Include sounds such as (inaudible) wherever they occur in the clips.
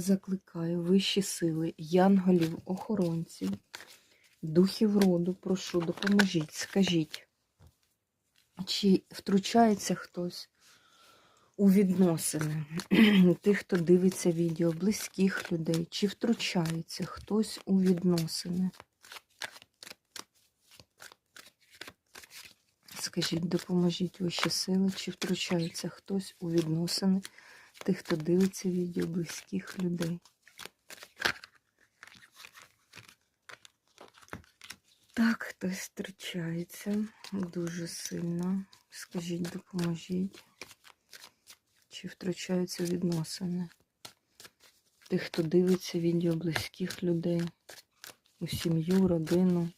Закликаю вищі сили, янголів, охоронців, духів роду, прошу, допоможіть, скажіть, чи втручається хтось у відносини? (clears throat) Тих, хто дивиться відео, близьких людей, чи втручається хтось у відносини? Скажіть, допоможіть вищі сили, чи втручається хтось у відносини тих, хто дивиться відео близьких людей. Так, хтось втручається дуже сильно. Скажіть, допоможіть. Чи втручаються відносини? Тих, хто дивиться відео близьких людей, у сім'ю, родину.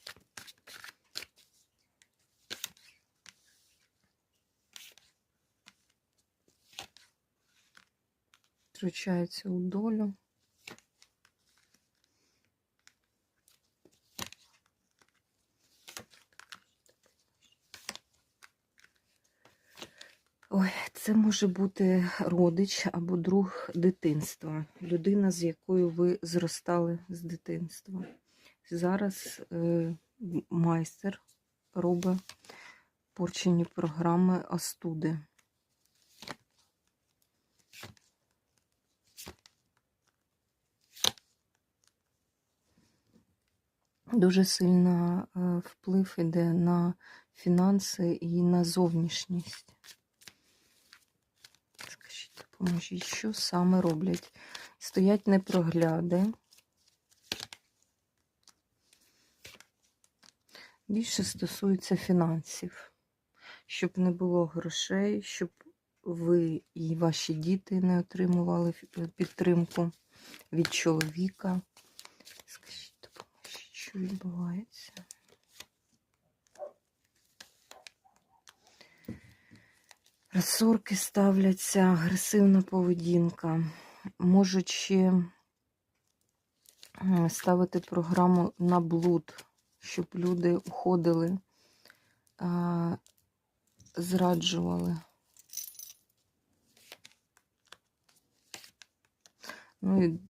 Втручається у долю. Ой, це може бути родич або друг дитинства, людина, з якою ви зростали з дитинства. Зараз е, майстер робить порчені програми остуди. Дуже сильно е, вплив іде на фінанси і на зовнішність. Скажіть, допоможіть, що саме роблять? Стоять непрогляди. Більше стосується фінансів, щоб не було грошей, щоб ви і ваші діти не отримували підтримку від чоловіка. Відбувається? Розсорки ставляться, агресивна поведінка. Можуть ще ставити програму на блуд, щоб люди уходили, зраджували. Ну і